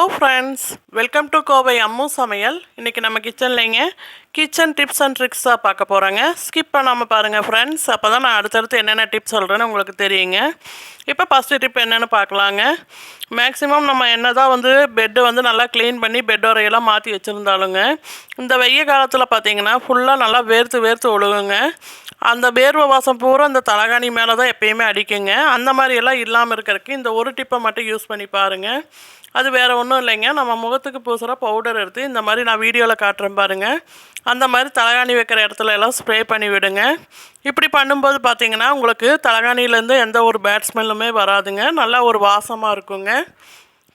Hello friends welcome to Kovai Ammu Samayal இன்றைக்கி நம்ம கிச்சன்லேங்க கிச்சன் டிப்ஸ் அண்ட் ட்ரிக்ஸாக பார்க்க போகிறோங்க ஸ்கிப் பண்ணாமல் பாருங்கள் ஃப்ரெண்ட்ஸ் அப்போ தான் நான் அடுத்தடுத்து என்னென்ன டிப்ஸ் சொல்கிறேன்னு உங்களுக்கு தெரியுங்க. இப்போ ஃபஸ்ட்டு டிப் என்னென்னு பார்க்கலாங்க. மேக்ஸிமம் நம்ம என்ன தான் வந்து பெட்டு வந்து நல்லா க்ளீன் பண்ணி பெட் உரையெல்லாம் மாற்றி வச்சுருந்தாலுங்க இந்த வெய்ய காலத்தில் பார்த்திங்கன்னா ஃபுல்லாக நல்லா வேர்த்து வேர்த்து ஒழுகுங்க. அந்த வேர்வை வாசம் பூரா அந்த தலகாணி மேலே தான் எப்பயுமே அடிக்குங்க. அந்த மாதிரி எல்லாம் இல்லாமல் இருக்கிறதுக்கு இந்த ஒரு டிப்பை மட்டும் யூஸ் பண்ணி பாருங்கள் அது வேறு ஒன்றும் இல்லைங்க. நம்ம முகத்துக்கு பூசுகிற பவுடர் எடுத்து இந்த மாதிரி நான் வீடியோவில் காட்டுறேன் பாருங்கள் அந்த மாதிரி தலகாணி வைக்கிற இடத்துல எல்லாம் ஸ்ப்ரே பண்ணி விடுங்க. இப்படி பண்ணும்போது பார்த்தீங்கன்னா உங்களுக்கு தலகாணிலேருந்து எந்த ஒரு பேட் ஸ்மெல்லுமே வராதுங்க. நல்லா ஒரு வாசமாக இருக்குங்க.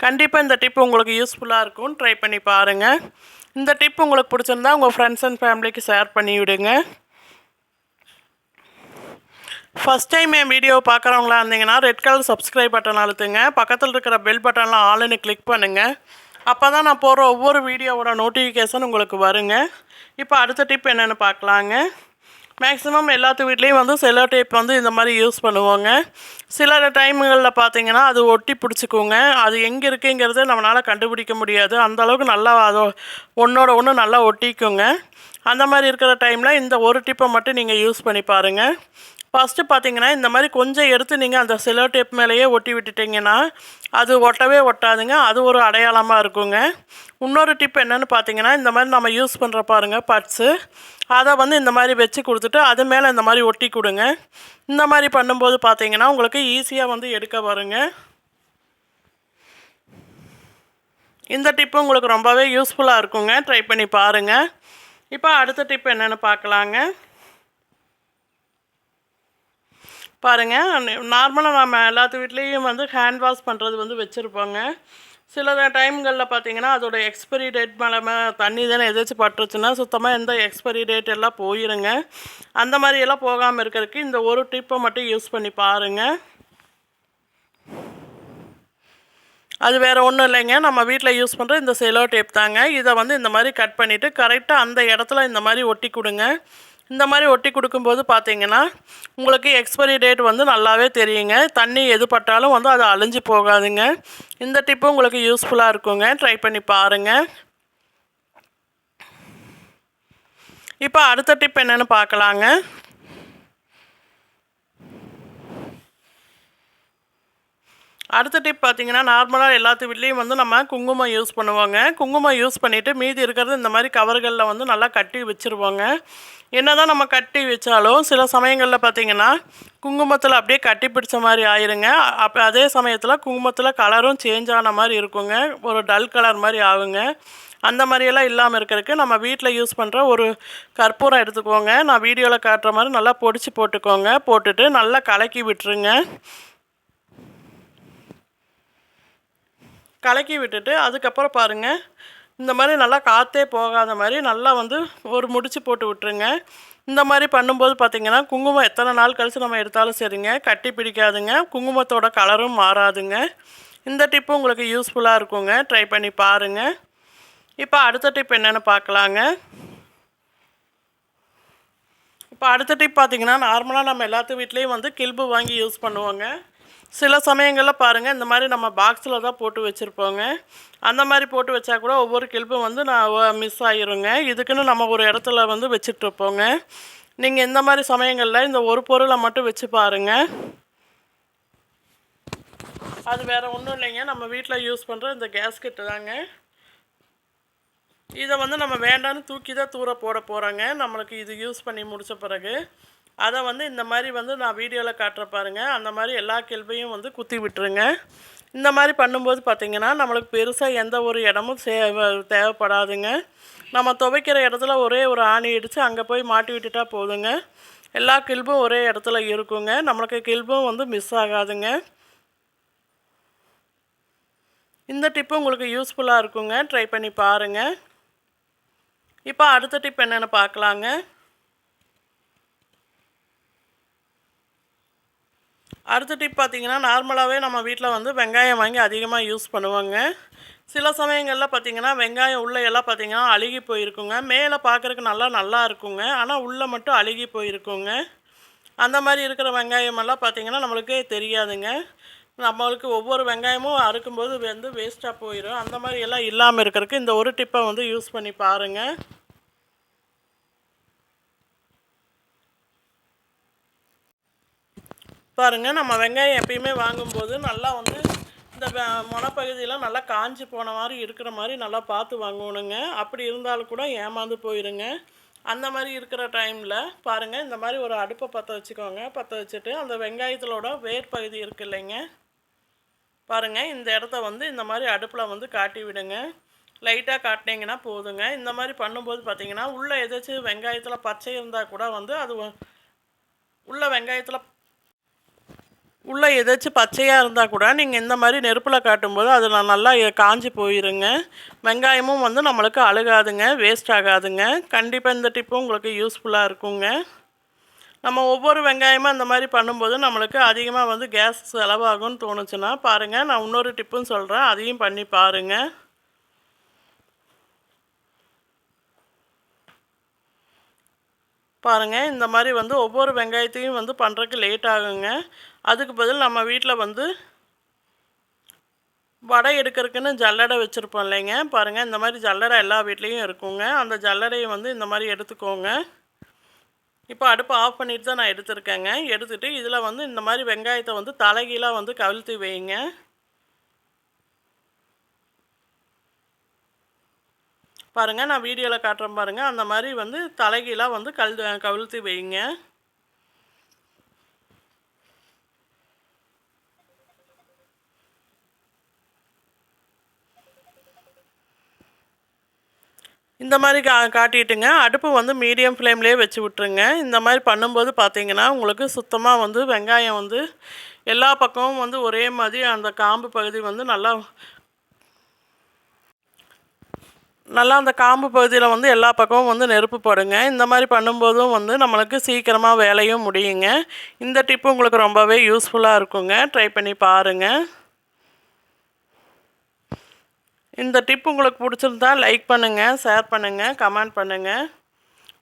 கண்டிப்பாக இந்த டிப் உங்களுக்கு யூஸ்ஃபுல்லாக இருக்கும். ட்ரை பண்ணி பாருங்கள் இந்த டிப் உங்களுக்கு பிடிச்சிருந்தா உங்கள் ஃப்ரெண்ட்ஸ் அண்ட் ஃபேமிலிக்கு ஷேர் பண்ணி விடுங்க. ஃபஸ்ட் டைம் என் வீடியோ பார்க்குறவங்களா இருந்தீங்கன்னா ரெட் கலர் சப்ஸ்கிரைப் பட்டன் அழுத்துங்க. பக்கத்தில் இருக்கிற பெல் பட்டன்லாம் ஆளுன்னு கிளிக் பண்ணுங்கள் அப்போ தான் நான் போகிற ஒவ்வொரு வீடியோவோட நோட்டிஃபிகேஷன் உங்களுக்கு வருங்க. இப்போ அடுத்த டிப் என்னென்னு பார்க்கலாங்க. மேக்ஸிமம் எல்லாத்து வீட்லேயும் வந்து செல்லோ டேப் வந்து இந்த மாதிரி யூஸ் பண்ணுவோங்க. சில டைமுகளில் பார்த்தீங்கன்னா அது ஒட்டி பிடிச்சிக்குங்க. அது எங்கே இருக்குங்கிறது நம்மளால் கண்டுபிடிக்க முடியாது. அந்தளவுக்கு நல்லா அது ஒன்றோட ஒன்று நல்லா ஒட்டிக்குங்க. அந்த மாதிரி இருக்கிற டைமில் இந்த ஒரு டிப்பை மட்டும் நீங்கள் யூஸ் பண்ணி பாருங்கள் ஃபஸ்ட்டு பார்த்தீங்கன்னா இந்த மாதிரி கொஞ்சம் எடுத்து நீங்கள் அந்த செலோ டேப் மேலேயே ஒட்டி விட்டுட்டிங்கன்னா அது ஒட்டவே ஒட்டாதுங்க. அது ஒரு அடையாளமாக இருக்குங்க. இன்னொரு டிப் என்னென்னு பார்த்தீங்கன்னா இந்த மாதிரி நம்ம யூஸ் பண்ணுற பாருங்கள் பட்ஸு அதை வந்து இந்த மாதிரி வச்சு கொடுத்துட்டு அது மேலே இந்த மாதிரி ஒட்டி கொடுங்க. இந்த மாதிரி பண்ணும்போது பார்த்தீங்கன்னா உங்களுக்கு ஈஸியாக வந்து எடுக்க வருங்க. இந்த டிப்பு உங்களுக்கு ரொம்பவே யூஸ்ஃபுல்லாக இருக்குங்க. ட்ரை பண்ணி பாருங்கள் இப்போ அடுத்த டிப் என்னென்னு பார்க்கலாங்க பாருங்கள் நார்மலாக நம்ம எல்லாத்து வீட்லேயும் வந்து ஹேண்ட் வாஷ் பண்ணுறது வந்து வச்சுருப்போங்க. சில டைம்களில் பார்த்தீங்கன்னா அதோட எக்ஸ்பைரி டேட் மேலே தண்ணி தானே எதாச்சும் பட்டுருச்சுன்னா சுத்தமாக எந்த எக்ஸ்பைரி டேட் எல்லாம் போயிருங்க. அந்த மாதிரி எல்லாம் போகாமல் இருக்கிறதுக்கு இந்த ஒரு டிப்பை மட்டும் யூஸ் பண்ணி பாருங்கள் அது வேறு ஒன்றும் இல்லைங்க. நம்ம வீட்டில் யூஸ் பண்ணுற இந்த செலோ டேப் தாங்க. இதை வந்து இந்த மாதிரி கட் பண்ணிவிட்டு கரெக்டாக அந்த இடத்துல இந்த மாதிரி ஒட்டி கொடுங்க. இந்த மாதிரி ஒட்டி கொடுக்கும்போது பார்த்தீங்கன்னா உங்களுக்கு எக்ஸ்பைரி டேட் வந்து நல்லாவே தெரியுங்க. தண்ணி எது பட்டாலும் வந்து அது அழிஞ்சு போகாதுங்க. இந்த டிப்பு உங்களுக்கு யூஸ்ஃபுல்லாக இருக்குங்க. ட்ரை பண்ணி பாருங்கள் இப்போ அடுத்த டிப் என்னென்னு பார்க்கலாங்க. அடுத்த டிப் பார்த்தீங்கன்னா நார்மலாக எல்லாத்து வீட்லேயும் வந்து நம்ம குங்குமம் யூஸ் பண்ணுவாங்க. குங்குமம் யூஸ் பண்ணிவிட்டு மீதி இருக்கிறது இந்த மாதிரி கவர்களில் வந்து நல்லா கட்டி வச்சுருவாங்க. என்ன தான் நம்ம கட்டி வச்சாலும் சில சமயங்களில் பார்த்திங்கன்னா குங்குமத்தில் அப்படியே கட்டி பிடிச்ச மாதிரி ஆயிருங்க. அப்போ அதே சமயத்தில் குங்குமத்தில் கலரும் சேஞ்ச் ஆன மாதிரி இருக்குங்க. ஒரு டல் கலர் மாதிரி ஆகுங்க. அந்த மாதிரியெல்லாம் இல்லாமல் இருக்கிறதுக்கு நம்ம வீட்டில் யூஸ் பண்ணுற ஒரு கற்பூரம் எடுத்துக்கோங்க. நான் வீடியோவில் காட்டுற மாதிரி நல்லா பொடிச்சு போட்டுக்கோங்க. போட்டுட்டு நல்லா கலக்கி விட்டுருங்க. கலக்கி விட்டுட்டு அதுக்கப்புறம் பாருங்கள் இந்த மாதிரி நல்லா காற்றே போகாத மாதிரி நல்லா வந்து ஒரு முடிச்சு போட்டு விட்டுருங்க. இந்த மாதிரி பண்ணும்போது பார்த்திங்கன்னா குங்குமம் எத்தனை நாள் கழித்து நம்ம எடுத்தாலும் சரிங்க. கட்டி பிடிக்காதுங்க. குங்குமத்தோட கலரும் மாறாதுங்க. இந்த டிப்பு உங்களுக்கு யூஸ்ஃபுல்லாக இருக்குங்க. ட்ரை பண்ணி பாருங்கள் இப்போ அடுத்த டிப் என்னென்னு பார்க்கலாங்க இப்போ அடுத்த டிப் பார்த்திங்கன்னா நார்மலாக நம்ம எல்லாத்து வீட்லேயும் வந்து கில்பு வாங்கி யூஸ் பண்ணுவோங்க. சில சமயங்களில் பாருங்கள் இந்த மாதிரி நம்ம பாக்ஸில் தான் போட்டு வச்சுருப்போங்க. அந்த மாதிரி போட்டு வச்சா கூட ஒவ்வொரு கிளிப்பும் வந்து நான் மிஸ் ஆகிருங்க இதுக்குன்னு நம்ம ஒரு இடத்துல வந்து வச்சுட்ருப்போங்க நீங்கள் இந்த மாதிரி சமயங்களில் இந்த ஒரு பொருளை மட்டும் வச்சு பாருங்கள் அது வேறு ஒன்றும் இல்லைங்க. நம்ம வீட்டில் யூஸ் பண்ணுற இந்த கேஸ்கெட்டு தாங்க. இதை வந்து நம்ம வேண்டான்னு தூக்கி தான் தூர போட போகிறோங்க நம்மளுக்கு இது யூஸ் பண்ணி முடித்த பிறகு. அதை வந்து இந்த மாதிரி வந்து நான் வீடியோவில் காட்டுற பாருங்கள் அந்த மாதிரி எல்லா கேள்வியும் வந்து குத்தி விட்டுருங்க. இந்த மாதிரி பண்ணும்போது பார்த்திங்கன்னா நம்மளுக்கு பெருசாக எந்த ஒரு இடமும் சே தேவைப்படாதுங்க. நம்ம துவைக்கிற இடத்துல ஒரே ஒரு ஆணி அடித்து அங்கே போய் மாட்டி விட்டுட்டா போதுங்க. எல்லா கில்பும் ஒரே இடத்துல இருக்குங்க. நம்மளுக்கு கில்பும் வந்து மிஸ் ஆகாதுங்க. இந்த டிப்பு உங்களுக்கு யூஸ்ஃபுல்லாக இருக்குங்க. ட்ரை பண்ணி பாருங்கள் இப்போ அடுத்த டிப் என்னென்னு பார்க்கலாங்க அடுத்த டிப் பார்த்திங்கன்னா நார்மலாகவே நம்ம வீட்டில் வந்து வெங்காயம் வாங்கி அதிகமாக யூஸ் பண்ணுவாங்க. சில சமயங்களில் பார்த்திங்கன்னா வெங்காயம் உள்ளே எல்லாம் பார்த்திங்கன்னா அழுகி போயிருக்குங்க. மேலே பார்க்குறக்கு நல்லா நல்லா இருக்குங்க. ஆனால் உள்ளே மட்டும் அழுகி போயிருக்குங்க. அந்த மாதிரி இருக்கிற வெங்காயமெல்லாம் பார்த்திங்கன்னா நம்மளுக்கே தெரியாதுங்க. நம்மளுக்கு ஒவ்வொரு வெங்காயமும் அறுக்கும்போது வந்து வேஸ்ட்டாக போயிடும் அந்த மாதிரி எல்லாம் இல்லாமல் இருக்கிறதுக்கு இந்த ஒரு டிப்பை வந்து யூஸ் பண்ணி பாருங்கள் பாருங்கள் நம்ம வெங்காயம் எப்பயுமே வாங்கும்போது நல்லா வந்து இந்த முனப்பகுதியெலாம் நல்லா காஞ்சி போன மாதிரி இருக்கிற மாதிரி நல்லா பார்த்து வாங்கணுங்க. அப்படி இருந்தாலும் கூட ஏமாந்து போயிருங்க. அந்த மாதிரி இருக்கிற டைமில் பாருங்கள் இந்த மாதிரி ஒரு அடுப்பை பற்ற வச்சுக்கோங்க. பற்ற வச்சுட்டு அந்த வெங்காயத்திலோட வேர் பகுதி இருக்கு இல்லைங்க. பாருங்கள் இந்த இடத்த வந்து இந்த மாதிரி அடுப்பில் வந்து காட்டி விடுங்க. லைட்டாக காட்டினீங்கன்னா போதுங்க. இந்த மாதிரி பண்ணும்போது பார்த்தீங்கன்னா உள்ளே ஏதாச்சும் வெங்காயத்தில் பச்சை இருந்தால் கூட வந்து அது உள்ள வெங்காயத்தில் உள்ளே ஏதாச்சும் பச்சையாக இருந்தால் கூட நீங்கள் இந்த மாதிரி நெருப்பில் காட்டும்போது அது நல்லா காஞ்சி போயிருங்க. வெங்காயமும் வந்து நம்மளுக்கு அழுகாதுங்க வேஸ்ட் ஆகாதுங்க. கண்டிப்பாக இந்த டிப்பும் உங்களுக்கு யூஸ்ஃபுல்லாக இருக்குங்க. நம்ம ஒவ்வொரு வெங்காயமும் அந்த மாதிரி பண்ணும்போது நம்மளுக்கு அதிகமாக வந்து கேஸ் செலவாகும்னு தோணுச்சுன்னா பாருங்கள் நான் இன்னொரு டிப்பும் சொல்கிறேன் அதையும் பண்ணி பாருங்கள் பாருங்கள் இந்த மாதிரி வந்து ஒவ்வொரு வெங்காயத்தையும் வந்து பண்ணுறதுக்கு லேட் ஆகுங்க. அதுக்கு பதில் நம்ம வீட்டில் வந்து வடை எடுக்கிறதுக்குன்னு ஜல்லடை வச்சுருப்போம் இல்லைங்க. பாருங்கள் இந்த மாதிரி ஜல்லடை எல்லா வீட்லேயும் இருக்குங்க. அந்த ஜல்லடையை வந்து இந்த மாதிரி எடுத்துக்கோங்க. இப்போ அடுப்பு ஆஃப் பண்ணிட்டு தான் நான் எடுத்திருக்கேங்க. எடுத்துகிட்டு இதில் வந்து இந்த மாதிரி வெங்காயத்தை வந்து தலைகீழாக வந்து கவிழ்த்து வைங்க. பாருங்கள் நான் வீடியோவில் காட்டுறேன் பாருங்கள் அந்த மாதிரி வந்து தலைகீழாக வந்து கல் கவிழ்த்து வைங்க. இந்த மாதிரி கா காட்டிட்டுங்க. அடுப்பு வந்து மீடியம் ஃப்ளேம்லேயே வச்சு விட்ருங்க இந்த மாதிரி பண்ணும்போது பார்த்தீங்கன்னா உங்களுக்கு சுத்தமாக வந்து வெங்காயம் வந்து எல்லா பக்கமும் வந்து ஒரே மாதிரி அந்த காம்பு பகுதி வந்து நல்லா நல்லா அந்த காம்பு பகுதியில் வந்து எல்லா பக்கமும் வந்து நெருப்பு போடுங்க. இந்த மாதிரி பண்ணும்போதும் வந்து நம்மளுக்கு சீக்கிரமாக வேலையும் முடியுங்க. இந்த டிப்பு உங்களுக்கு ரொம்பவே யூஸ்ஃபுல்லாக இருக்குங்க. ட்ரை பண்ணி பாருங்கள் இந்த டிப் உங்களுக்கு பிடிச்சிருந்தா லைக் பண்ணுங்கள் ஷேர் பண்ணுங்கள் கமெண்ட் பண்ணுங்கள்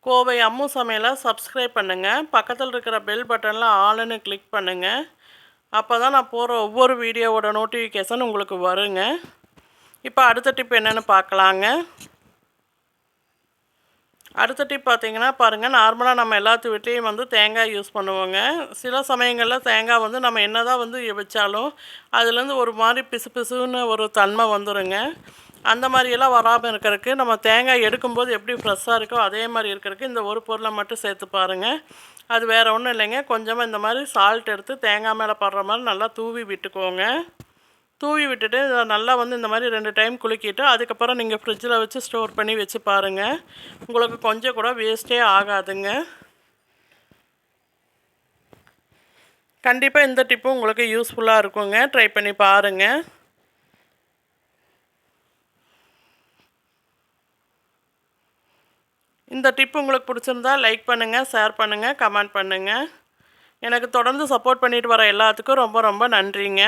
கோவை அம்மு சமையலை சப்ஸ்கிரைப் பண்ணுங்கள் பக்கத்தில் இருக்கிற பெல் பட்டனில் ஆளுன்னு கிளிக் பண்ணுங்கள் அப்போ தான் நான் போகிற ஒவ்வொரு வீடியோவோட நோட்டிஃபிகேஷன் உங்களுக்கு வருங்க. இப்போ அடுத்த டிப் என்னென்னு பார்க்கலாங்க. அடுத்த டிப் பார்த்தீங்கன்னா பாருங்கள் நார்மலாக நம்ம எல்லாத்து வீட்லேயும் வந்து தேங்காய் யூஸ் பண்ணுவோங்க. சில சமயங்களில் தேங்காய் வந்து நம்ம என்ன தான் வந்து வச்சாலும் அதுலேருந்து ஒரு மாதிரி பிசு பிசுன்னு ஒரு தன்மை வந்துடுங்க அந்த மாதிரியெல்லாம் வராமல் இருக்கிறதுக்கு நம்ம தேங்காய் எடுக்கும்போது எப்படி ஃப்ரெஷ்ஷாக இருக்கோ அதே மாதிரி இருக்கிறதுக்கு இந்த ஒரு பொருளை மட்டும் சேர்த்து பாருங்கள் அது வேறு ஒன்றும் இல்லைங்க கொஞ்சமாக இந்த மாதிரி சால்ட் எடுத்து தேங்காய் மேலே படுற மாதிரி நல்லா தூவி விட்டுக்கோங்க. தூவி விட்டுட்டு நல்லா வந்து இந்த மாதிரி ரெண்டு டைம் குலுக்கிட்டு அதுக்கப்புறம் நீங்கள் ஃப்ரிட்ஜில் வச்சு ஸ்டோர் பண்ணி வச்சு பாருங்கள் உங்களுக்கு கொஞ்சம் கூட வேஸ்ட்டே ஆகாதுங்க. கண்டிப்பாக இந்த டிப்பும் உங்களுக்கு யூஸ்ஃபுல்லாக இருக்குங்க. ட்ரை பண்ணி பாருங்கள் இந்த டிப் உங்களுக்கு பிடிச்சிருந்தா லைக் பண்ணுங்கள் ஷேர் பண்ணுங்கள் கமெண்ட் பண்ணுங்கள் எனக்கு தொடர்ந்து சப்போர்ட் பண்ணிட்டு வர எல்லாத்துக்கும் ரொம்ப ரொம்ப நன்றிங்க.